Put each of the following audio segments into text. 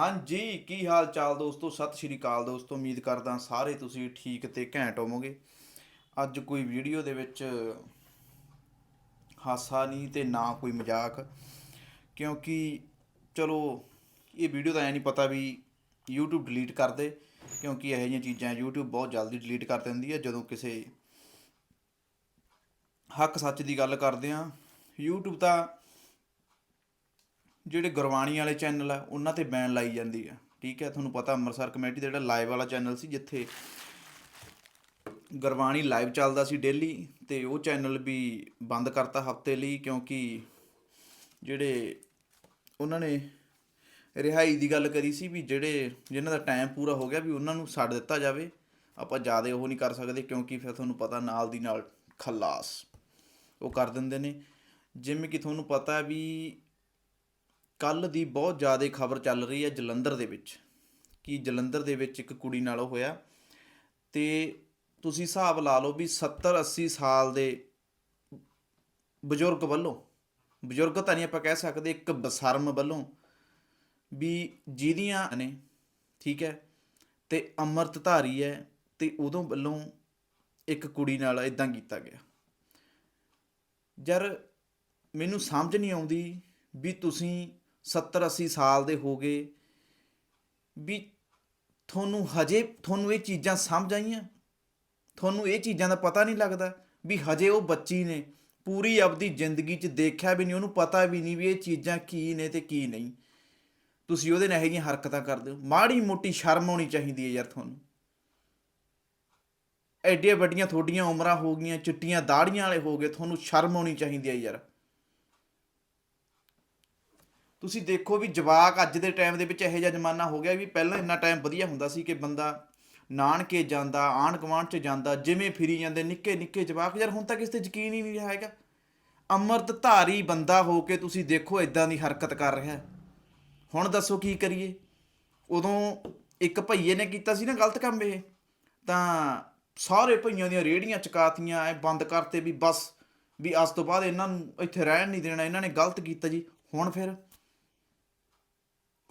ਹਾਂਜੀ, ਕੀ ਹਾਲ ਚਾਲ ਦੋਸਤੋ? ਸਤਿ ਸ਼੍ਰੀ ਅਕਾਲ ਦੋਸਤੋ। ਉਮੀਦ ਕਰਦਾ ਸਾਰੇ ਤੁਸੀਂ ਠੀਕ ਤੇ ਘੈਂਟ ਹੋਵੋਗੇ। ਅੱਜ ਕੋਈ ਵੀਡੀਓ ਦੇ ਵਿੱਚ ਹਾਸਾ ਨਹੀਂ ਤੇ ਨਾ ਕੋਈ ਮਜ਼ਾਕ, ਕਿਉਂਕਿ ਚਲੋ, ਇਹ ਵੀਡੀਓ ਤਾਂ ਐ ਨਹੀਂ ਪਤਾ ਵੀ YouTube ਡਿਲੀਟ ਕਰ ਦੇ, ਕਿਉਂਕਿ ਇਹੋ ਜਿਹੀਆਂ ਚੀਜ਼ਾਂ YouTube ਬਹੁਤ ਜਲਦੀ ਡਿਲੀਟ ਕਰ ਦਿੰਦੀ ਹੈ। ਜਦੋਂ ਕਿਸੇ ਹੱਕ ਸੱਚ ਦੀ ਗੱਲ ਕਰਦੇ ਆ YouTube ਤਾਂ ਜਿਹੜੇ ਗੁਰਬਾਣੀ ਵਾਲੇ ਚੈਨਲ ਆ, ਉਹਨਾਂ ਤੇ ਬੈਨ ਲਾਈ ਜਾਂਦੀ ਆ। ਠੀਕ ਹੈ ਤੁਹਾਨੂੰ ਪਤਾ ਅੰਮ੍ਰਿਤਸਰ ਕਮੇਟੀ ਦਾ ਜਿਹੜਾ ਲਾਈਵ ਵਾਲਾ ਚੈਨਲ ਸੀ, ਜਿੱਥੇ ਗੁਰਬਾਣੀ ਲਾਈਵ ਚੱਲਦਾ ਸੀ ਡੇਲੀ ਤੇ ਉਹ ਚੈਨਲ ਵੀ ਬੰਦ ਕਰਤਾ ਹਫ਼ਤੇ ਲਈ, ਕਿਉਂਕਿ ਜਿਹੜੇ ਉਹਨਾਂ ਨੇ ਰਿਹਾਈ ਦੀ ਗੱਲ ਕਰੀ ਸੀ ਵੀ ਜਿਹੜੇ, ਜਿਨ੍ਹਾਂ ਦਾ ਟਾਈਮ ਪੂਰਾ ਹੋ ਗਿਆ ਵੀ ਉਹਨਾਂ ਨੂੰ ਛੱਡ ਦਿੱਤਾ ਜਾਵੇ। ਆਪਾਂ ਜ਼ਿਆਦਾ ਉਹ ਨਹੀਂ ਕਰ ਸਕਦੇ, ਕਿਉਂਕਿ ਫਿਰ ਤੁਹਾਨੂੰ ਪਤਾ ਨਾਲ ਦੀ ਨਾਲ ਖਲਾਸ ਉਹ ਕਰ ਦਿੰਦੇ ਨੇ। ਜਿਵੇਂ ਕਿ ਤੁਹਾਨੂੰ ਪਤਾ ਵੀ ਕੱਲ ਦੀ ਬਹੁਤ ਜ਼ਿਆਦਾ ਖਬਰ ਚੱਲ ਰਹੀ ਹੈ ਜਲੰਧਰ ਦੇ ਵਿੱਚ, ਕਿ ਜਲੰਧਰ ਦੇ ਵਿੱਚ ਇੱਕ ਕੁੜੀ ਨਾਲ ਹੋਇਆ ਤੇ ਤੁਸੀਂ ਹਿਸਾਬ ਲਾ ਲਓ ਵੀ 70 80 ਸਾਲ ਦੇ ਬਜ਼ੁਰਗ ਵੱਲੋਂ, ਬਜ਼ੁਰਗ ਤਾਂ ਨਹੀਂ ਆਪਾਂ ਕਹਿ ਸਕਦੇ, ਇੱਕ ਬਸਰਮ ਵੱਲੋਂ ਵੀ ਜਿਹਦੀਆਂ ਨੇ, ਠੀਕ ਹੈ, ਤੇ ਅੰਮ੍ਰਿਤ ਧਾਰੀ ਹੈ ਤੇ ਉਦੋਂ ਵੱਲੋਂ ਇੱਕ ਕੁੜੀ ਨਾਲ ਇਦਾਂ ਕੀਤਾ ਗਿਆ। ਯਾਰ ਮੈਨੂੰ ਸਮਝ ਨਹੀਂ ਆਉਂਦੀ ਵੀ ਤੁਸੀਂ 70 80 ਸਾਲ ਦੇ ਹੋ ਗਏ ਵੀ ਤੁਹਾਨੂੰ ਹਜੇ ਤੁਹਾਨੂੰ ਇਹ ਚੀਜ਼ਾਂ ਸਮਝ ਆਈਆਂ? ਤੁਹਾਨੂੰ ਇਹ ਚੀਜ਼ਾਂ ਦਾ ਪਤਾ ਨਹੀਂ ਲੱਗਦਾ ਵੀ ਹਜੇ ਉਹ ਬੱਚੀ ਨੇ ਪੂਰੀ ਆਪਦੀ ਜ਼ਿੰਦਗੀ ਚ ਦੇਖਿਆ ਵੀ ਨਹੀਂ, ਉਹਨੂੰ ਪਤਾ ਵੀ ਨਹੀਂ ਵੀ ਇਹ ਚੀਜ਼ਾਂ ਕੀ ਨੇ ਤੇ ਕੀ ਨਹੀਂ। ਤੁਸੀਂ ਉਹਦੇ ਨਾਲ ਇਹੋ ਜਿਹੀਆਂ ਹਰਕਤਾਂ ਕਰਦੇ ਹੋ ਮਾੜੀ ਮੋਟੀ ਸ਼ਰਮ ਹੋਣੀ ਚਾਹੀਦੀ ਹੈ ਯਾਰ ਤੁਹਾਨੂੰ। ਐਡੀਆਂ ਵੱਡੀਆਂ ਤੁਹਾਡੀਆਂ ਉਮਰਾਂ ਹੋ ਗਈਆਂ, ਚਿੱਟੀਆਂ ਦਾੜੀਆਂ ਵਾਲੇ ਹੋ ਗਏ, ਤੁਹਾਨੂੰ ਸ਼ਰਮ ਆਉਣੀ ਚਾਹੀਦੀ ਹੈ ਯਾਰ। ਤੁਸੀਂ ਦੇਖੋ ਵੀ ਜਵਾਕ ਅੱਜ ਦੇ ਟਾਈਮ ਦੇ ਵਿੱਚ ਇਹੋ ਜਿਹਾ ਜ਼ਮਾਨਾ ਹੋ ਗਿਆ ਵੀ ਪਹਿਲਾਂ ਇੰਨਾ ਟਾਈਮ ਵਧੀਆ ਹੁੰਦਾ ਸੀ ਕਿ ਬੰਦਾ ਨਾਨਕੇ ਜਾਂਦਾ ਆਣ ਗੁਆਂਢ ਚ ਜਾਂਦਾ, ਜਿਵੇਂ ਫਿਰੀ ਜਾਂਦੇ, ਨਿੱਕੇ ਨਿੱਕੇ ਜਵਾਕ। ਯਾਰ ਹੁਣ ਤਾਂ ਕਿਸੇ ਤੇ ਯਕੀਨ ਹੀ ਨਹੀਂ ਰਿਹਾ ਹੈਗਾ। ਅੰਮ੍ਰਿਤ ਧਾਰੀ ਬੰਦਾ ਹੋ ਕੇ ਤੁਸੀਂ ਦੇਖੋ ਇਦਾਂ ਦੀ ਹਰਕਤ ਕਰ ਰਿਹਾ ਹੁਣ ਦੱਸੋ ਕੀ ਕਰੀਏ? ਉਦੋਂ ਇੱਕ ਭਈਏ ਨੇ ਕੀਤਾ ਸੀ ਨਾ ਗਲਤ ਕੰਮ ਇਹ, ਤਾਂ ਸਾਰੇ ਭਈਆਂ ਦੀਆਂ ਰੇੜੀਆਂ ਚਕਾਤੀਆਂ, ਐ ਬੰਦ ਕਰਤੇ ਵੀ ਬਸ, ਵੀ ਅੱਜ ਤੋਂ ਬਾਅਦ ਇਹਨਾਂ ਨੂੰ ਇੱਥੇ ਰਹਿਣ ਨਹੀਂ ਦੇਣਾ, ਇਹਨਾਂ ਨੇ ਗਲਤ ਕੀਤਾ ਜੀ। ਹੁਣ ਫਿਰ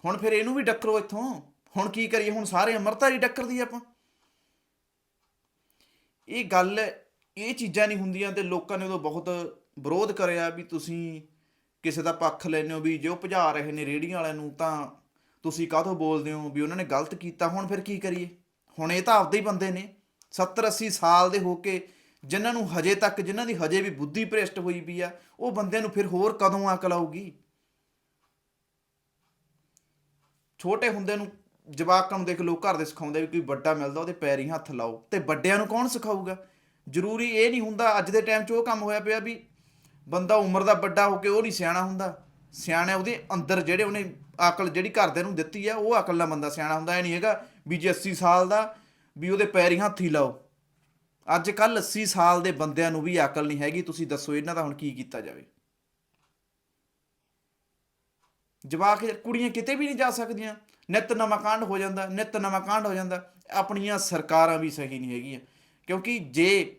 ਹੁਣ ਫਿਰ ਇਹਨੂੰ ਵੀ ਡੱਕਰੋ ਇੱਥੋਂ। ਹੁਣ ਕੀ ਕਰੀਏ? ਹੁਣ ਸਾਰੇ ਅਮਰਤਾਰੀ ਡੱਕਰਦੀ ਆਪਾਂ। ਇਹ ਗੱਲ, ਇਹ ਚੀਜ਼ਾਂ ਨਹੀਂ ਹੁੰਦੀਆਂ ਤੇ ਲੋਕਾਂ ਨੇ ਉਦੋਂ ਬਹੁਤ ਵਿਰੋਧ ਕਰਿਆ ਵੀ ਤੁਸੀਂ ਕਿਸੇ ਦਾ ਪੱਖ ਲੈਨੇ ਹੋ ਵੀ ਜੋ ਭਜਾ ਰਹੇ ਨੇ ਰੇੜੀਆਂ ਵਾਲਿਆਂ ਨੂੰ ਤਾਂ ਤੁਸੀਂ ਕਾਹਤੋਂ ਬੋਲਦੇ ਹੋ ਵੀ ਉਹਨਾਂ ਨੇ ਗਲਤ ਕੀਤਾ। ਹੁਣ ਫਿਰ ਕੀ ਕਰੀਏ? ਹੁਣ ਇਹ ਤਾਂ ਆਪਦੇ ਹੀ ਬੰਦੇ ਨੇ। 70 80 ਸਾਲ ਦੇ ਹੋ ਕੇ ਜਿਨ੍ਹਾਂ ਨੂੰ ਹਜੇ ਤੱਕ, ਜਿਨ੍ਹਾਂ ਦੀ ਹਜੇ ਵੀ ਬੁੱਧੀ ਭ੍ਰਿਸ਼ਟ ਹੋਈ ਵੀ ਆ, ਉਹ ਬੰਦਿਆਂ ਨੂੰ ਫਿਰ ਹੋਰ ਕਦੋਂ ਅਕਲ ਆਊਗੀ? ਛੋਟੇ ਹੁੰਦੇ ਨੂੰ ਜਵਾਕਾਂ ਨੂੰ ਦੇਖ ਲੋ ਘਰ ਦੇ ਸਿਖਾਉਂਦੇ ਵੀ ਕੋਈ ਵੱਡਾ ਮਿਲਦਾ, ਉਹਦੇ ਪੈਰੀ ਹੱਥ ਲਾਓ। ਤੇ ਵੱਡਿਆਂ ਨੂੰ ਕੌਣ ਸਿਖਾਊਗਾ? ਜ਼ਰੂਰੀ ਇਹ ਨਹੀਂ ਹੁੰਦਾ, ਅੱਜ ਦੇ ਟਾਈਮ 'ਚ ਉਹ ਕੰਮ ਹੋਇਆ ਪਿਆ ਵੀ ਬੰਦਾ ਉਮਰ ਦਾ ਵੱਡਾ ਹੋ ਕੇ ਉਹ ਨਹੀਂ ਸਿਆਣਾ ਹੁੰਦਾ। ਸਿਆਣਾ ਉਹਦੇ ਅੰਦਰ ਜਿਹੜੇ ਉਹਨੇ ਅਕਲ ਜਿਹੜੀ ਘਰਦਿਆਂ ਨੂੰ ਦਿੱਤੀ ਆ, ਉਹ ਅਕਲ ਨਾਲ ਬੰਦਾ ਸਿਆਣਾ ਹੁੰਦਾ। ਇਹ ਨਹੀਂ ਹੈਗਾ ਵੀ ਜੇ 80 ਸਾਲ ਦਾ ਵੀ ਉਹਦੇ ਪੈਰੀ ਹੱਥ ਹੀ ਲਾਓ। ਅੱਜ ਕੱਲ 80 ਸਾਲ ਦੇ ਬੰਦਿਆਂ ਨੂੰ ਵੀ ਅਕਲ ਨਹੀਂ ਹੈਗੀ। ਤੁਸੀਂ ਦੱਸੋ ਇਹਨਾਂ ਦਾ ਹੁਣ ਕੀ ਕੀਤਾ ਜਾਵੇ। ਜਵਾਕ ਕੁੜੀਆਂ ਕਿਤੇ ਵੀ ਨਹੀਂ ਜਾ ਸਕਦੀਆਂ। ਨਿਤ ਨਵਾਂ ਕਾਂਡ ਹੋ ਜਾਂਦਾ, ਨਿਤ ਨਵਾਂ ਕਾਂਡ ਹੋ ਜਾਂਦਾ। ਆਪਣੀਆਂ ਸਰਕਾਰਾਂ ਵੀ ਸਹੀ ਨਹੀਂ ਹੈਗੀਆਂ। ਕਿਉਂਕਿ ਜੇ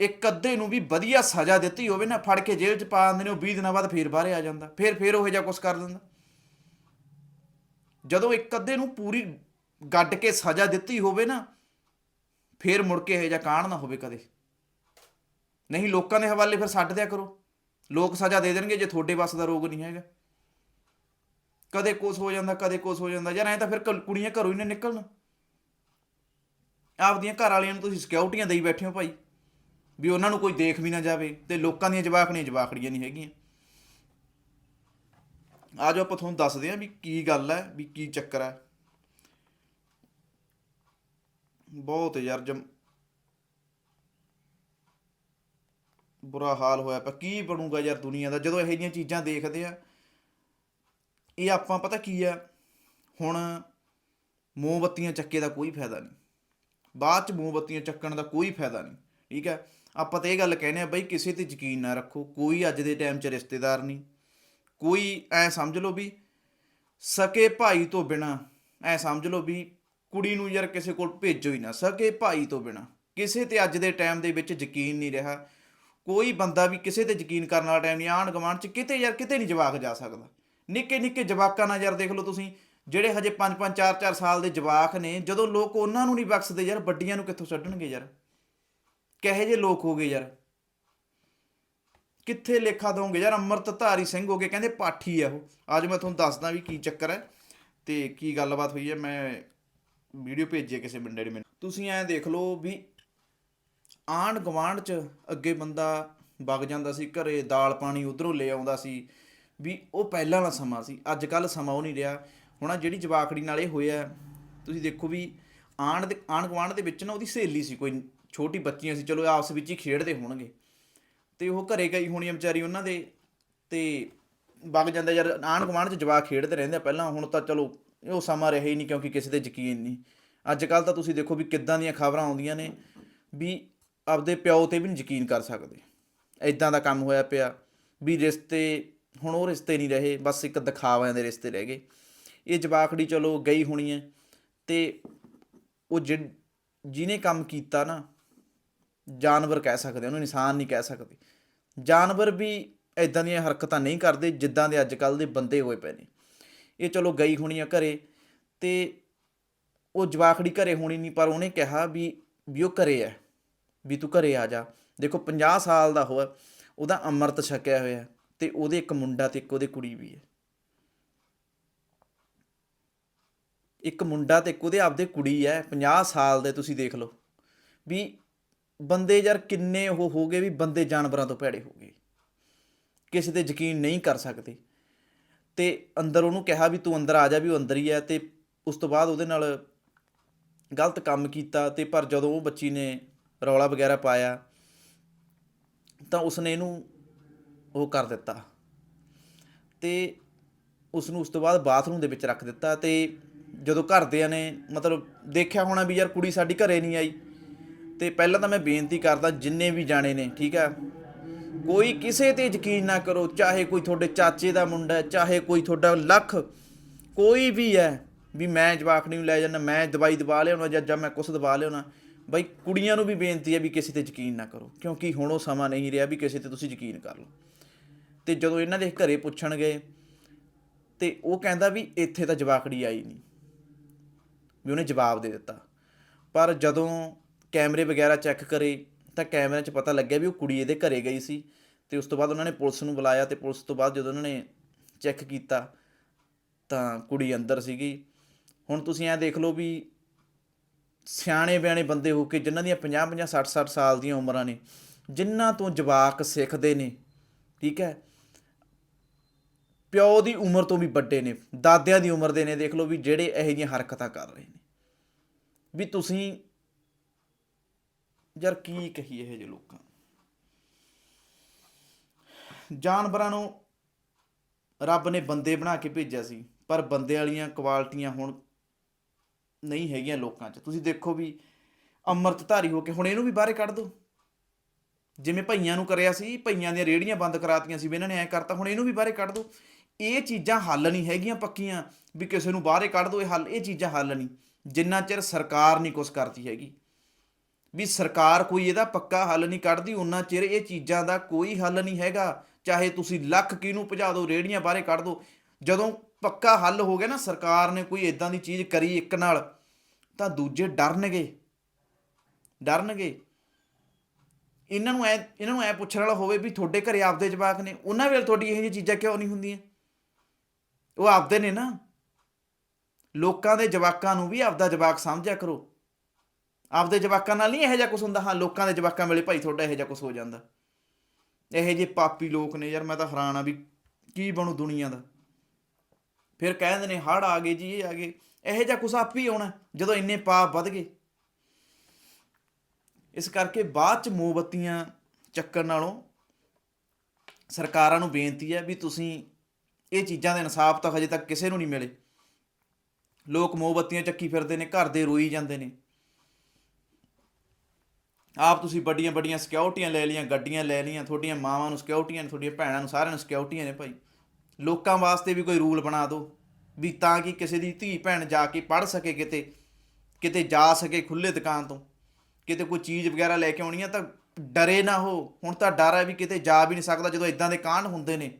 ਇੱਕ ਅੱਧੇ ਨੂੰ ਵੀ ਵਧੀਆ ਸਜ਼ਾ ਦਿੱਤੀ ਹੋਵੇ ਨਾ, ਫੜ ਕੇ ਜੇਲ੍ਹ 'ਚ ਪਾ ਦਿੰਦੇ ਨੇ, ਉਹ 20 ਦਿਨਾਂ ਬਾਅਦ ਫੇਰ ਬਾਹਰ ਆ ਜਾਂਦਾ। ਫੇਰ ਫੇਰ ਉਹ ਜਿਹਾ ਕੁਝ ਕਰ ਦਿੰਦਾ। ਜਦੋਂ ਇੱਕ ਅੱਧੇ ਨੂੰ ਪੂਰੀ ਗੱਡ ਕੇ ਸਜ਼ਾ ਦਿੱਤੀ ਹੋਵੇ ਨਾ, ਫੇਰ ਮੁੜ ਕੇ ਇਹ ਜਿਹਾ ਕਾਂਡ ਨਾ ਹੋਵੇ ਕਦੇ। ਨਹੀਂ, ਲੋਕਾਂ ਦੇ ਹਵਾਲੇ ਫਿਰ ਛੱਡ ਦਿਆ ਕਰੋ। ਲੋਕ ਸਜ਼ਾ ਦੇ ਦੇਣਗੇ ਜੇ ਤੁਹਾਡੇ ਵੱਸ ਦਾ ਰੋਗ ਨਹੀਂ ਹੈਗਾ। ਕਦੇ ਕੁਛ ਹੋ ਜਾਂਦਾ, ਕਦੇ ਕੁਛ ਹੋ ਜਾਂਦਾ, ਯਾਰ ਐ ਤਾਂ ਫਿਰ ਕ- ਕੁੜੀਆਂ ਘਰੋਂ ਹੀ ਨਾ ਨਿਕਲਣ। ਆਪਦੀਆਂ ਘਰ ਵਾਲੀਆਂ ਨੂੰ ਤੁਸੀਂ ਸਿਕਿਉਰਟੀਆਂ ਦੇਈ ਬੈਠੇ ਹੋ ਭਾਈ, ਵੀ ਉਹਨਾਂ ਨੂੰ ਕੋਈ ਦੇਖ ਵੀ ਨਾ ਜਾਵੇ, ਤੇ ਲੋਕਾਂ ਦੀਆਂ ਜਵਾਕਣੀਆਂ ਜਵਾਕੜੀਆਂ ਨਹੀਂ ਹੈਗੀਆਂ। ਆਜੋ ਆਪਾਂ ਤੁਹਾਨੂੰ ਦੱਸਦੇ ਹਾਂ ਵੀ ਕੀ ਗੱਲ ਹੈ, ਵੀ ਕੀ ਚੱਕਰ ਹੈ। ਬਹੁਤ ਯਾਰ, ਜਮ ਬੁਰਾ ਹਾਲ ਹੋਇਆ ਪਿਆ। ਕੀ ਬਣੂਗਾ ਯਾਰ ਦੁਨੀਆ ਦਾ? ਜਦੋਂ ਇਹੋ ਜਿਹੀਆਂ ਚੀਜ਼ਾਂ ਦੇਖਦੇ ਆ ਇਹ ਆਪਾਂ ਪਤਾ ਕੀ ਆ? ਹੁਣ ਮੋਮਬੱਤੀਆਂ ਚੱਕੇ ਦਾ ਕੋਈ ਫਾਇਦਾ ਨਹੀਂ। ਬਾਅਦ ਚ ਮੋਮਬੱਤੀਆਂ ਚੱਕਣ ਦਾ ਕੋਈ ਫਾਇਦਾ ਨਹੀਂ, ਠੀਕ ਹੈ? ਆਪਾਂ ਤਾਂ ਇਹ ਗੱਲ ਕਹਿੰਦੇ ਆ ਬਈ ਕਿਸੇ ਤੇ ਯਕੀਨ ਨਾ ਰੱਖੋ, ਕੋਈ ਅੱਜ ਦੇ ਟਾਈਮ 'ਚ ਰਿਸ਼ਤੇਦਾਰ ਨਹੀਂ। ਕੋਈ ਐ ਸਮਝ ਲਓ ਵੀ ਸਕੇ ਭਾਈ ਤੋਂ ਬਿਨਾ, ਐ ਸਮਝ ਲਓ ਵੀ ਕੁੜੀ ਨੂੰ ਯਾਰ ਕਿਸੇ ਕੋਲ ਭੇਜੋ ਹੀ ਨਾ, ਸਕੇ ਭਾਈ ਤੋਂ ਬਿਨਾ। ਕਿਸੇ ਤੇ ਅੱਜ ਦੇ ਟਾਈਮ ਦੇ ਵਿੱਚ ਯਕੀਨ ਨਹੀਂ ਰਿਹਾ। ਕੋਈ ਬੰਦਾ ਵੀ ਕਿਸੇ ਤੇ ਯਕੀਨ ਕਰਨ ਵਾਲਾ ਟਾਈਮ ਨਹੀਂ ਆਣ ਗਵਾਂਢ ਚ ਕਿਤੇ ਯਾਰ ਕਿਤੇ ਨਹੀਂ ਜਵਾਕ ਜਾ ਸਕਦਾ। ਨਿੱਕੇ ਨਿੱਕੇ ਜਵਾਕਾਂ ਨਾਲ ਯਾਰ ਦੇਖ ਲਓ ਤੁਸੀਂ, ਜਿਹੜੇ ਹਜੇ 5-5 4-4 ਸਾਲ ਦੇ ਜਵਾਕ ਨੇ, ਜਦੋਂ ਲੋਕ ਉਹਨਾਂ ਨੂੰ ਨਹੀਂ ਬਖਸ਼ਦੇ ਯਾਰ, ਵੱਡੀਆਂ ਨੂੰ ਕਿੱਥੋਂ ਛੱਡਣਗੇ ਯਾਰ? ਕਹੇ ਜੇ ਲੋਕ ਹੋ ਗਏ ਯਾਰ? ਕਿੱਥੇ ਲੇਖਾ ਦੋਗੇ ਯਾਰ? ਅੰਮ੍ਰਿਤਧਾਰੀ ਸਿੰਘ ਹੋ ਗਏ, ਕਹਿੰਦੇ ਪਾਠੀ ਆ ਉਹ। ਅੱਜ ਮੈਂ ਤੁਹਾਨੂੰ ਦੱਸਦਾ ਵੀ ਕੀ ਚੱਕਰ ਹੈ ਤੇ ਕੀ ਗੱਲਬਾਤ ਹੋਈ ਹੈ। ਮੈਂ ਵੀਡੀਓ ਭੇਜੀ ਕਿਸੇ ਬੰਦੇ ਨੇ ਮੈਨੂੰ। ਤੁਸੀਂ ਐਂ ਦੇਖ ਲਓ ਵੀ ਆਂਢ ਗੁਆਂਢ ਚ ਅੱਗੇ ਬੰਦਾ ਵਗ ਜਾਂਦਾ ਸੀ, ਘਰੇ ਦਾਲ ਪਾਣੀ ਉਧਰੋਂ ਲੈ ਆਉਂਦਾ ਸੀ। ਵੀ ਉਹ ਪਹਿਲਾਂ ਵਾਲਾ ਸਮਾਂ ਸੀ, ਅੱਜ ਕੱਲ ਸਮਾਂ ਉਹ ਨਹੀਂ ਰਿਹਾ। ਹੁਣ ਆਹ ਜਿਹੜੀ ਜਵਾਕੜੀ ਨਾਲ ਇਹ ਹੋਇਆ, ਤੁਸੀਂ ਦੇਖੋ ਵੀ ਆਂਢ ਦੇ, ਆਂਢ ਗੁਆਂਢ ਦੇ ਵਿੱਚ ਨਾ ਉਹਦੀ ਸਹੇਲੀ ਸੀ, ਕੋਈ ਛੋਟੀ ਬੱਚੀਆਂ ਸੀ, ਚਲੋ ਆਪਸ ਵਿੱਚ ਹੀ ਖੇਡਦੇ ਹੋਣਗੇ। ਤੇ ਉਹ ਘਰੇ ਗਈ ਹੋਣੀ ਆ ਵਿਚਾਰੀ ਉਹਨਾਂ ਦੇ, ਤੇ ਵਗ ਜਾਂਦਾ ਯਾਰ, ਆਂਢ ਗੁਆਂਢ ਚ ਜਵਾਕ ਖੇਡਦੇ ਰਹਿੰਦੇ ਪਹਿਲਾਂ, ਹੁਣ ਤਾਂ ਚਲੋ ਉਹ ਸਮਾਂ ਰਿਹਾ ਹੀ ਨਹੀਂ ਕਿਉਂਕਿ ਕਿਸੇ ਤੇ ਯਕੀਨ ਨਹੀਂ। ਅੱਜ ਕੱਲ ਤਾਂ ਤੁਸੀਂ ਦੇਖੋ ਵੀ ਕਿੱਦਾਂ ਦੀਆਂ ਖਬਰਾਂ ਆਉਂਦੀਆਂ ਨੇ ਵੀ ਆਪਦੇ ਪਿਓ ਤੇ ਵੀ ਨਹੀਂ ਯਕੀਨ ਕਰ ਸਕਦੇ। ਐਦਾਂ ਦਾ ਕੰਮ ਹੋਇਆ ਪਿਆ ਵੀ ਰਿਸ਼ਤੇ ਹੁਣ ਉਹ ਰਿਸ਼ਤੇ ਨਹੀਂ ਰਹੇ, ਬਸ ਇੱਕ ਦਿਖਾਵਿਆਂ ਦੇ ਰਿਸ਼ਤੇ ਰਹਿ ਗਏ। ਇਹ ਜਵਾਕੜੀ ਚਲੋ ਗਈ ਹੋਣੀ ਹੈ ਤੇ ਉਹ ਜਿਹ- ਜਿਹਨੇ ਕੰਮ ਕੀਤਾ ਨਾ, ਜਾਨਵਰ ਕਹਿ ਸਕਦੇ ਉਹਨੂੰ ਇਨਸਾਨ ਨਹੀਂ ਕਹਿ ਸਕਦੇ। ਜਾਨਵਰ ਵੀ ਇਦਾਂ ਦੀਆਂ ਹਰਕਤਾਂ ਨਹੀਂ ਕਰਦੇ ਜਿੱਦਾਂ ਦੇ ਅੱਜ ਕੱਲ ਦੇ ਬੰਦੇ ਹੋਏ ਪਏ ਨੇ। ਇਹ ਚਲੋ ਗਈ ਹੋਣੀ ਆ ਘਰੇ ਤੇ ਉਹ ਜਵਾਖੜੀ ਘਰੇ ਹੋਣੀ ਨਹੀਂ, ਪਰ ਉਹਨੇ ਕਿਹਾ ਵੀ ਵੀ ਉਹ ਘਰੇ ਹੈ, ਵੀ ਤੂੰ ਘਰੇ ਆ ਜਾ। ਦੇਖੋ 50 ਸਾਲ ਦਾ ਹੋਇਆ, ਉਹਦਾ ਅੰਮ੍ਰਿਤ ਛਕਿਆ ਹੋਇਆ। ਤੇ ਉਹਦੇ ਇੱਕ ਮੁੰਡਾ ਤੇ ਇੱਕ ਉਹਦੇ ਕੁੜੀ ਵੀ ਹੈ। ਇੱਕ ਮੁੰਡਾ ਤੇ ਇੱਕ ਉਹਦੇ ਆਪਦੇ ਕੁੜੀ ਹੈ 50 ਸਾਲ ਦੇ ਤੁਸੀਂ ਦੇਖ ਲਓ। ਵੀ ਬੰਦੇ ਯਾਰ ਕਿੰਨੇ ਉਹ ਹੋ ਗਏ ਵੀ ਬੰਦੇ ਜਾਨਵਰਾਂ ਤੋਂ ਭੈੜੇ ਹੋ ਗਏ। ਕਿਸੇ ਤੇ ਯਕੀਨ ਨਹੀਂ ਕਰ ਸਕਦੇ। ਤੇ ਅੰਦਰ ਉਹਨੂੰ ਕਿਹਾ ਵੀ ਤੂੰ ਅੰਦਰ ਆ ਜਾ ਵੀ ਉਹ ਅੰਦਰ ਹੀ ਹੈ ਤੇ ਉਸ ਤੋਂ ਬਾਅਦ ਉਹਦੇ ਨਾਲ ਗਲਤ ਕੰਮ ਕੀਤਾ ਤੇ ਪਰ ਜਦੋਂ ਉਹ ਬੱਚੀ ਨੇ ਰੌਲਾ ਵਗੈਰਾ ਪਾਇਆ ਤਾਂ ਉਸਨੇ ਇਹਨੂੰ ਉਹ ਕਰ ਦਿੱਤਾ। ਤੇ ਉਸ ਨੂੰ ਉਸ ਤੋਂ ਬਾਅਦ ਬਾਥਰੂਮ ਦੇ ਵਿੱਚ ਰੱਖ ਦਿੱਤਾ ਤੇ ਜਦੋਂ ਘਰਦਿਆਂ ਨੇ ਮਤਲਬ ਦੇਖਿਆ ਹੋਣਾ ਵੀ ਯਾਰ ਕੁੜੀ ਸਾਡੀ ਘਰੇ ਨਹੀਂ ਆਈ, ਤੇ ਪਹਿਲਾਂ ਤਾਂ ਮੈਂ ਬੇਨਤੀ ਕਰਦਾ ਜਿੰਨੇ ਵੀ ਜਾਣੇ ਨੇ, ਠੀਕ ਆ? ਕੋਈ ਕਿਸੇ ਤੇ ਯਕੀਨ ਨਾ ਕਰੋ, ਚਾਹੇ ਕੋਈ ਤੁਹਾਡੇ ਚਾਚੇ ਦਾ ਮੁੰਡਾ ਹੈ, ਚਾਹੇ ਕੋਈ ਤੁਹਾਡਾ ਲੱਖ, ਕੋਈ ਵੀ ਹੈ, ਵੀ ਮੈਂ ਜਵਾਕੜੀ ਨੂੰ ਲੈ ਜਾਂਦਾ, ਮੈਂ ਦਵਾਈ ਦਵਾ ਲਿਆਉਣਾ ਜਾਂ ਜਾਂ ਮੈਂ ਕੁਛ ਦਵਾ ਲਿਆਉਣਾ, ਬਈ ਕੁੜੀਆਂ ਨੂੰ ਵੀ ਬੇਨਤੀ ਹੈ ਵੀ ਕਿਸੇ ਤੇ ਯਕੀਨ ਨਾ ਕਰੋ, ਕਿਉਂਕਿ ਹੁਣ ਉਹ ਸਮਾਂ ਨਹੀਂ ਰਿਹਾ ਵੀ ਕਿਸੇ ਤੇ ਤੁਸੀਂ ਯਕੀਨ ਕਰ ਲਓ। ਤੇ ਜਦੋਂ ਇਹਨਾਂ ਦੇ ਘਰੇ ਪੁੱਛਣਗੇ ਤੇ ਉਹ ਕਹਿੰਦਾ ਵੀ ਇੱਥੇ ਤਾਂ ਜਵਾਕੜੀ ਆਈ ਨਹੀਂ। ਵੀ ਉਹਨੇ ਜਵਾਬ ਦੇ ਦਿੱਤਾ। ਪਰ ਜਦੋਂ ਕੈਮਰੇ ਵਗੈਰਾ ਚੈੱਕ ਕਰੇ ਤਾਂ ਕੈਮਰਿਆਂ 'ਚ ਪਤਾ ਲੱਗਿਆ ਵੀ ਉਹ ਕੁੜੀ ਇਹਦੇ ਘਰੇ ਗਈ ਸੀ ਤੇ ਉਸ ਤੋਂ ਬਾਅਦ ਉਹਨਾਂ ਨੇ ਪੁਲਿਸ ਨੂੰ ਬੁਲਾਇਆ ਤੇ ਪੁਲਿਸ ਤੋਂ ਬਾਅਦ ਜਦੋਂ ਉਹਨਾਂ ਨੇ ਚੈੱਕ ਕੀਤਾ ਤਾਂ ਕੁੜੀ ਅੰਦਰ ਸੀਗੀ। ਹੁਣ ਤੁਸੀਂ ਐ ਦੇਖ ਲਓ ਵੀ ਸਿਆਣੇ ਬਿਆਣੇ ਬੰਦੇ ਹੋ ਕੇ ਜਿਨ੍ਹਾਂ ਦੀਆਂ 50 50 60 60 ਸਾਲ ਦੀਆਂ ਉਮਰਾਂ ਨੇ, ਜਿਨ੍ਹਾਂ ਤੋਂ ਜਵਾਕ ਸਿੱਖਦੇ ਨੇ, ਠੀਕ ਹੈ? ਪਿਓ ਦੀ ਉਮਰ ਤੋਂ ਵੀ ਵੱਡੇ ਨੇ, ਦਾਦਿਆਂ ਦੀ ਉਮਰ ਦੇ ਨੇ, ਦੇਖ ਲਓ ਵੀ ਜਿਹੜੇ ਇਹੋ ਜਿਹੀਆਂ ਹਰਕਤਾਂ ਕਰ ਰਹੇ ਨੇ। ਵੀ ਤੁਸੀਂ ਯਾਰ ਕੀ ਕਹੀ ਇਹ ਜੇ ਲੋਕਾਂ ਜਾਨਵਰਾਂ ਨੂੰ ਰੱਬ ਨੇ ਬੰਦੇ ਬਣਾ ਕੇ ਭੇਜਿਆ ਸੀ, ਪਰ ਬੰਦੇ ਵਾਲੀਆਂ ਕੁਆਲਿਟੀਆਂ ਹੁਣ ਨਹੀਂ ਹੈਗੀਆਂ ਲੋਕਾਂ 'ਚ। ਤੁਸੀਂ ਦੇਖੋ ਵੀ ਅੰਮ੍ਰਿਤਧਾਰੀ ਹੋ ਕੇ ਹੁਣ ਇਹਨੂੰ ਵੀ ਬਾਹਰੇ ਕੱਢ ਦਿਓ। ਜਿਵੇਂ ਭਈਆਂ ਨੂੰ ਕਰਿਆ ਸੀ, ਭਈਆਂ ਦੀਆਂ ਰੇੜੀਆਂ ਬੰਦ ਕਰਾਤੀਆਂ ਸੀ, ਵੀ ਇਹਨਾਂ ਨੇ ਐ ਕਰਤਾ, ਹੁਣ ਇਹਨੂੰ ਵੀ ਬਾਹਰੇ ਕੱਢ ਦਿਓ। ਇਹ ਚੀਜ਼ਾਂ ਹੱਲ ਨਹੀਂ ਹੈਗੀਆਂ ਪੱਕੀਆਂ ਵੀ ਕਿਸੇ ਨੂੰ ਬਾਹਰੇ ਕੱਢ ਦਿਓ ਇਹ ਹੱਲ, ਇਹ ਚੀਜ਼ਾਂ ਹੱਲ ਨਹੀਂ। ਜਿੰਨਾ ਚਿਰ ਸਰਕਾਰ ਨਹੀਂ ਕੁਛ ਕਰਦੀ ਹੈਗੀ। ਵੀ ਸਰਕਾਰ ਕੋਈ ਇਹਦਾ ਪੱਕਾ ਹੱਲ ਨਹੀਂ ਕੱਢਦੀ ਉਹਨਾਂ ਚਿਰ ਇਹ ਚੀਜ਼ਾਂ ਦਾ ਕੋਈ ਹੱਲ ਨਹੀਂ ਹੈਗਾ। ਚਾਹੇ ਤੁਸੀਂ ਲੱਖ ਕਿਹਨੂੰ ਭਜਾ ਦਿਓ ਰੇੜੀਆਂ ਬਾਹਰੇ ਕੱਢ ਦਿਓ ਜਦੋਂ ਪੱਕਾ ਹੱਲ ਹੋ ਗਿਆ ਨਾ, ਸਰਕਾਰ ਨੇ ਕੋਈ ਇਦਾਂ ਦੀ ਚੀਜ਼ ਕਰੀ ਇੱਕ ਨਾਲ, ਤਾਂ ਦੂਜੇ ਡਰਨਗੇ। ਡਰਨਗੇ। ਇਹਨਾਂ ਨੂੰ ਐ, ਇਹਨਾਂ ਨੂੰ ਐ ਪੁੱਛਣ ਵਾਲਾ ਹੋਵੇ ਵੀ ਤੁਹਾਡੇ ਘਰੇ ਆਪਦੇ ਜਵਾਕ ਨੇ, ਉਹਨਾਂ ਵੇਲੇ ਤੁਹਾਡੀ ਇਹੋ ਜਿਹੀਆਂ ਚੀਜ਼ਾਂ ਕਿਉਂ ਨਹੀਂ ਹੁੰਦੀਆਂ? ਉਹ ਆਪਦੇ ਨੇ ਨਾ, ਲੋਕਾਂ ਦੇ ਜਵਾਕਾਂ ਨੂੰ ਵੀ ਆਪਦਾ ਜਵਾਕ ਸਮਝਿਆ ਕਰੋ। ਆਪਦੇ ਜਵਾਕਾਂ ਨਾਲ ਨਹੀਂ ਇਹੋ ਜਿਹਾ ਕੁਝ ਹੁੰਦਾ, ਹਾਂ, ਲੋਕਾਂ ਦੇ ਜਵਾਕਾਂ ਵੇਲੇ ਭਾਈ ਤੁਹਾਡਾ ਇਹੋ ਜਿਹਾ ਕੁਝ ਹੋ ਜਾਂਦਾ। ਇਹੋ ਜਿਹੇ ਪਾਪੀ ਲੋਕ ਨੇ ਯਾਰ, ਮੈਂ ਤਾਂ ਹੈਰਾਨ ਆ ਵੀ ਕੀ ਬਣੂ ਦੁਨੀਆ ਦਾ। ਫਿਰ ਕਹਿੰਦੇ ਨੇ ਹੜ ਆ ਗਏ ਜੀ, ਇਹ ਆ ਗਏ। ਇਹੋ ਜਿਹਾ ਕੁਛ ਆਪ ਹੀ ਆਉਣਾ, ਜਦੋਂ ਇੰਨੇ ਪਾਪ ਵੱਧ ਗਏ। ਇਸ ਕਰਕੇ ਬਾਅਦ ਚ ਮੋਮਬੱਤੀਆਂ ਚੱਕਣ ਨਾਲੋਂ ਸਰਕਾਰਾਂ ਨੂੰ ਬੇਨਤੀ ਹੈ ਵੀ ਤੁਸੀਂ ਇਹ ਚੀਜ਼ਾਂ ਦਾ ਇਨਸਾਫ ਤਾਂ ਹਜੇ ਤੱਕ ਕਿਸੇ ਨੂੰ ਨਹੀਂ ਮਿਲੇ। ਲੋਕ ਮੋਮਬੱਤੀਆਂ ਚੱਕੀ ਫਿਰਦੇ ਨੇ, ਘਰ ਦੇ ਰੋਈ ਜਾਂਦੇ ਨੇ। ਆਪ ਤੁਸੀਂ ਵੱਡੀਆਂ ਵੱਡੀਆਂ ਸਿਕਿਉਰਟੀਆਂ ਲੈ ਲਈਆਂ, ਗੱਡੀਆਂ ਲੈ ਲਈਆਂ, ਤੁਹਾਡੀਆਂ ਮਾਵਾਂ ਨੂੰ ਸਿਕਿਉਰਟੀਆਂ ਨੇ, ਤੁਹਾਡੀਆਂ ਭੈਣਾਂ ਨੂੰ ਸਾਰਿਆਂ ਨੂੰ ਸਿਕਿਉਰਟੀਆਂ ਨੇ ਭਾਈ। ਲੋਕਾਂ ਵਾਸਤੇ ਵੀ ਕੋਈ ਰੂਲ ਬਣਾ ਦਿਓ, ਵੀ ਤਾਂ ਕਿ ਕਿਸੇ ਦੀ ਧੀ ਭੈਣ ਜਾ ਕੇ ਪੜ ਸਕੇ ਕਿਤੇ ਕਿਤੇ ਜਾ ਸਕੇ ਖੁੱਲੇ ਦੁਕਾਨ ਤੋਂ। ਕਿਤੇ ਕੋਈ ਚੀਜ਼ ਵਗੈਰਾ ਲੈ ਕੇ ਆਉਣੀ ਆ ਤਾਂ ਡਰੇ ਨਾ ਹੋ। ਹੁਣ ਤਾਂ ਡਰ ਹੈ ਵੀ ਕਿਤੇ ਜਾ ਵੀ ਨਹੀਂ ਸਕਦਾ ਜਦੋਂ ਇਦਾਂ ਦੇ ਕਾਂਡ ਹੁੰਦੇ ਨੇ।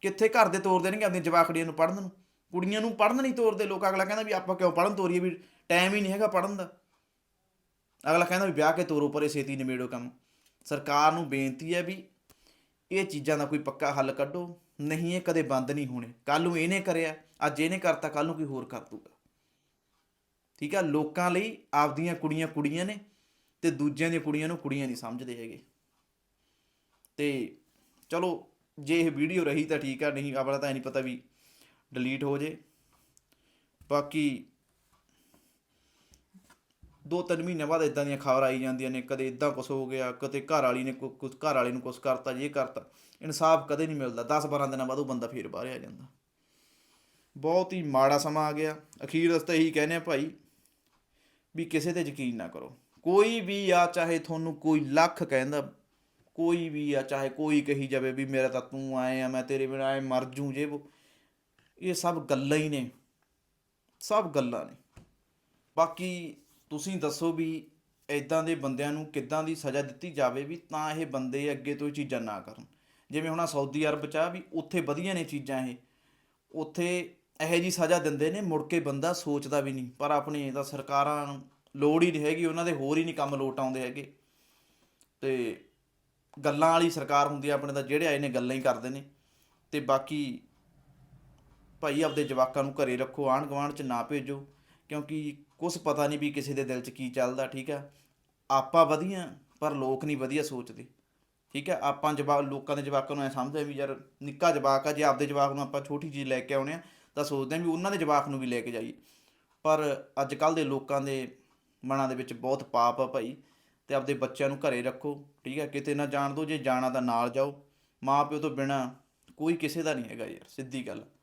ਕਿੱਥੇ ਘਰ ਦੇ ਤੋਰ ਦੇਣਗੇ ਆਪਣੀ ਜਵਾਕੜੀਆਂ ਨੂੰ ਪੜਨ ਨੂੰ? ਕੁੜੀਆਂ ਨੂੰ ਪੜ੍ਹਨ ਨਹੀਂ ਤੋਰਦੇ, ਲੋਕ ਅਗਲਾ ਕਹਿੰਦਾ ਵੀ ਆਪਾਂ ਕਿਉਂ ਪੜ੍ਹਨ ਤੋਰੀਏ ਵੀ ਟਾਈਮ ਹੀ ਨਹੀਂ ਹੈਗਾ ਪੜ੍ਹਨ ਦਾ। ਅਗਲਾ ਕਹਿੰਦਾ ਵੀ ਵਿਆਹ ਕੇ ਤੋਰੋ ਪਰੇ, ਛੇਤੀ ਨਿਬੇੜੋ ਕੰਮ। ਸਰਕਾਰ ਨੂੰ ਬੇਨਤੀ ਹੈ ਵੀ ਇਹ ਚੀਜ਼ਾਂ ਦਾ ਕੋਈ ਪੱਕਾ ਹੱਲ ਕੱਢੋ। ਨਹੀਂ, ਇਹ ਕਦੇ ਬੰਦ ਨਹੀਂ ਹੋਣੇ। ਕੱਲ ਨੂੰ ਇਹਨੇ ਕਰਿਆ, ਅੱਜ ਇਹਨੇ ਕਰਤਾ ਕੱਲ ਨੂੰ ਕੋਈ ਹੋਰ ਕਰ ਦੂਗਾ। ਠੀਕ ਆ, ਲੋਕਾਂ ਲਈ ਆਪਦੀਆਂ ਕੁੜੀਆਂ ਕੁੜੀਆਂ ਨੇ ਤੇ ਦੂਜਿਆਂ ਦੀਆਂ ਕੁੜੀਆਂ ਨੂੰ ਕੁੜੀਆਂ ਨਹੀਂ ਸਮਝਦੇ ਹੈਗੇ। ਤੇ ਚਲੋ ਜੇ ਇਹ ਵੀਡੀਓ ਰਹੀ ਤਾਂ ਠੀਕ ਆ, ਨਹੀਂ ਆਪਣਾ ਤਾਂ ਇਹ ਨਹੀਂ ਪਤਾ ਵੀ ਡਿਲੀਟ ਹੋ ਜੇ। ਬਾਕੀ ਦੋ ਤਿੰਨ ਮਹੀਨੇ ਬਾਅਦ ਇਦਾਂ ਦੀਆਂ ਖਬਰ ਆਈ ਜਾਂਦੀਆਂ ਨੇ, ਕਦੇ ਇਦਾਂ ਕੁਝ ਹੋ ਗਿਆ, ਕਦੇ ਘਰ ਵਾਲੀ ਨੇ ਕੁ- ਕੁਛ ਘਰ ਵਾਲੇ ਨੂੰ ਕੁਝ ਕਰਤਾ ਜੇ ਕਰਤਾ, ਇਨਸਾਫ ਕਦੇ ਨਹੀਂ ਮਿਲਦਾ। 10 12 ਦਿਨਾਂ ਬਾਅਦ ਉਹ ਬੰਦਾ ਫੇਰ ਬਾਹਰ ਆ ਜਾਂਦਾ। ਬਹੁਤ ਹੀ ਮਾੜਾ ਸਮਾਂ ਆ ਗਿਆ। ਅਖੀਰ ਰਸਤਾ ਇਹੀ ਕਹਿੰਦੇ ਆ ਭਾਈ ਵੀ ਕਿਸੇ ਤੇ ਯਕੀਨ ਨਾ ਕਰੋ। ਕੋਈ ਵੀ ਆ, ਚਾਹੇ ਤੁਹਾਨੂੰ ਕੋਈ ਲੱਖ ਕਹਿੰਦਾ ਕੋਈ ਵੀ ਆ, ਚਾਹੇ ਕੋਈ ਕਹੀ ਜਾਵੇ ਵੀ ਮੇਰਾ ਤਾਂ ਤੂੰ ਆਏ ਆ, ਮੈਂ ਤੇਰੇ ਬਿਨਾਂ ਆਏ ਮਰ ਜੂ ਜੇ। ਉਹ ਇਹ ਸਭ ਗੱਲਾਂ ਹੀ ਨੇ। ਸਭ ਗੱਲਾਂ ਨੇ। ਬਾਕੀ ਤੁਸੀਂ ਦੱਸੋ ਵੀ ਇਦਾਂ ਦੇ ਬੰਦਿਆਂ ਨੂੰ ਕਿੱਦਾਂ ਦੀ ਸਜ਼ਾ ਦਿੱਤੀ ਜਾਵੇ ਵੀ ਤਾਂ ਇਹ ਬੰਦੇ ਅੱਗੇ ਤੋਂ ਇਹ ਚੀਜ਼ਾਂ ਨਾ ਕਰਨ। ਜਿਵੇਂ ਹੁਣ ਆਹ ਸਾਊਦੀ ਅਰਬ ਚ ਆ ਵੀ ਉੱਥੇ ਵਧੀਆ ਨੇ ਚੀਜ਼ਾਂ ਇਹ। ਉੱਥੇ ਇਹੋ ਜੀ ਸਜ਼ਾ ਦਿੰਦੇ ਨੇ, ਮੁੜ ਕੇ ਬੰਦਾ ਸੋਚਦਾ ਵੀ ਨਹੀਂ। ਪਰ ਆਪਣੇ ਤਾਂ ਸਰਕਾਰਾਂ ਨੂੰ ਲੋੜ ਹੀ ਨਹੀਂ ਹੈਗੀ, ਉਹਨਾਂ ਦੇ ਹੋਰ ਹੀ ਨਹੀਂ ਕੰਮ ਲੋਟ ਆਉਂਦੇ ਹੈਗੇ। ਤੇ ਗੱਲਾਂ ਵਾਲੀ ਸਰਕਾਰ ਹੁੰਦੀ ਆ ਆਪਣੇ ਤਾਂ ਜਿਹੜੇ ਆਏ ਨੇ ਗੱਲਾਂ ਹੀ ਕਰਦੇ ਨੇ। ਤੇ ਬਾਕੀ ਭਾਈ ਆਪਦੇ ਜਵਾਕਾਂ ਨੂੰ ਘਰੇ ਰੱਖੋ ਆਂਢ ਗੁਆਂਢ ਚ ਨਾ ਭੇਜੋ, ਕਿਉਂਕਿ ਕੁਝ ਪਤਾ ਨਹੀਂ ਵੀ ਕਿਸੇ ਦੇ ਦਿਲ 'ਚ ਕੀ ਚੱਲਦਾ, ਠੀਕ ਆ? ਆਪਾਂ ਵਧੀਆ, ਪਰ ਲੋਕ ਨਹੀਂ ਵਧੀਆ ਸੋਚਦੇ, ਠੀਕ ਹੈ ਆਪਾਂ ਜਵਾਕ, ਲੋਕਾਂ ਦੇ ਜਵਾਕਾਂ ਨੂੰ ਐ ਸਮਝਦੇ ਵੀ ਯਾਰ ਨਿੱਕਾ ਜਵਾਕ ਆ, ਜੇ ਆਪਦੇ ਜਵਾਕ ਨੂੰ ਆਪਾਂ ਛੋਟੀ ਚੀਜ਼ ਲੈ ਕੇ ਆਉਣੇ ਆ, ਤਾਂ ਸੋਚਦੇ ਆ ਵੀ ਉਹਨਾਂ ਦੇ ਜਵਾਕ ਨੂੰ ਵੀ ਲੈ ਕੇ ਜਾਈਏ। ਪਰ ਅੱਜ ਕੱਲ ਦੇ ਲੋਕਾਂ ਦੇ ਮਨਾਂ ਦੇ ਵਿੱਚ ਬਹੁਤ ਪਾਪ ਆ ਭਾਈ। ਅਤੇ ਆਪਦੇ ਬੱਚਿਆਂ ਨੂੰ ਘਰੇ ਰੱਖੋ, ਠੀਕ ਹੈ? ਕਿਤੇ ਨਾ ਜਾਣ ਦਿਓ, ਜੇ ਜਾਣਾ ਤਾਂ ਨਾਲ ਜਾਓ। ਮਾਂ ਪਿਓ ਤੋਂ ਬਿਨਾਂ ਕੋਈ ਕਿਸੇ ਦਾ ਨਹੀਂ ਹੈਗਾ ਯਾਰ, ਸਿੱਧੀ ਗੱਲ।